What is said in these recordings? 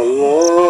Allah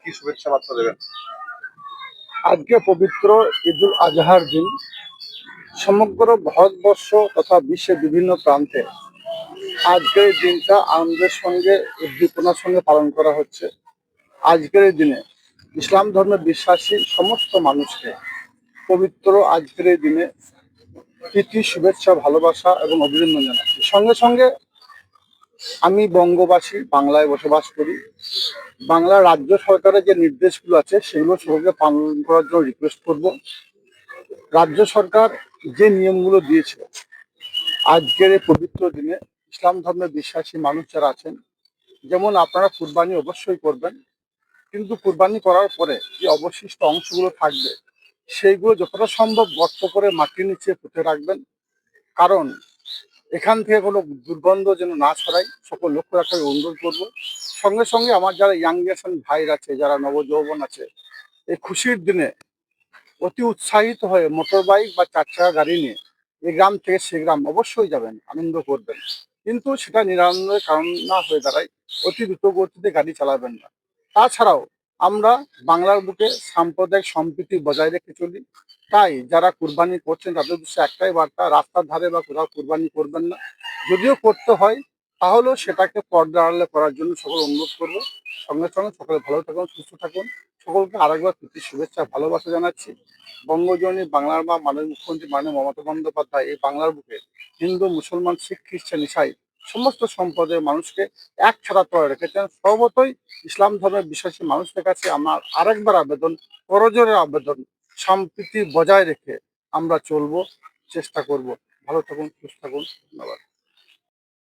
কি শুভেচ্ছা বার্তা দেবেন? আজকে পবিত্র ঈদুল আজহার দিন। সমগ্র ভারতবর্ষ তথা বিশ্বের বিভিন্ন প্রান্তে আজকের দিনটা আনন্দের সঙ্গে উদ্দীপনার সঙ্গে পালন করা হচ্ছে। আজকের দিনে ইসলাম ধর্মে বিশ্বাসী সমস্ত মানুষকে পবিত্র আজকের এই দিনে প্রীতি, শুভেচ্ছা, ভালোবাসা এবং অভিনন্দন জানাচ্ছি। সঙ্গে সঙ্গে আমি বঙ্গবাসী বাংলায় বসবাস করি। বাংলা রাজ্য সরকারের যে নির্দেশগুলো আছে, সেগুলো সকলকে পালন করার জন্য রিকোয়েস্ট করব। রাজ্য সরকার যে নিয়মগুলো দিয়েছে, আজকের এই পবিত্র দিনে ইসলাম ধর্মে বিশ্বাসী মানুষ যারা আছেন, যেমন আপনারা কুরবানি অবশ্যই করবেন। কিন্তু কুরবানি করার পরে যে অবশিষ্ট অংশগুলো থাকবে, সেইগুলো যতটা সম্ভব গর্ত করে মাটির নিচে পুঁতে রাখবেন। কারণ এখান থেকে কোনো দুর্গন্ধ যেন না ছড়াই সকল লক্ষ্য রাখার অনুরোধ করব। সঙ্গে সঙ্গে আমার যারা ইয়াং জেনারেশন ভাইর আছে, যারা নবযৌবন আছে, এই খুশির দিনে অতি উৎসাহিত হয়ে মোটর বাইক বা চার চাকা গাড়ি নিয়ে এই গ্রাম থেকে সে গ্রাম অবশ্যই যাবেন, আনন্দ করবেন। কিন্তু সেটা নিরানন্দের কারণ না হয়ে দাঁড়ায়, অতি দ্রুত গতিতে গাড়ি চালাবেন না। তাছাড়াও আমরা বাংলার বুকে সাম্প্রদায়িক সম্প্রীতি বজায় রেখে চলি। তাই যারা কুরবানি করছেন তাদের উদ্দেশ্যে একটাই বার্তা, রাস্তার ধারে বা কোথাও কুরবানি করবেন না। যদিও করতে হয়, তাহলেও সেটাকে পর্দা আড়ালে করার জন্য সকল অনুরোধ করব। সঙ্গে সঙ্গে সকলে ভালো থাকুন, সুস্থ থাকুন। সকলকে আরেকবার প্রীতি, শুভেচ্ছা, ভালোবাসা জানাচ্ছি। বঙ্গজননী বাংলার মা, মাননীয় মুখ্যমন্ত্রী, মাননীয় মমতা বন্দ্যোপাধ্যায়, এই বাংলার বুকে হিন্দু, মুসলমান, শিখ, খ্রিস্টান, ইসাই সমস্ত সম্প্রদায়ের মানুষকে এক ছাড়া করে রেখেছেন। সর্বতই ইসলাম ধর্মের বিশ্বাসী মানুষের কাছে আমার আরেকবার আবেদন করজোরের আবেদন, সম্প্রীতি বজায় রেখে আমরা চলবো, চেষ্টা করব। ভালো থাকুন, সুস্থ থাকুন। ধন্যবাদ।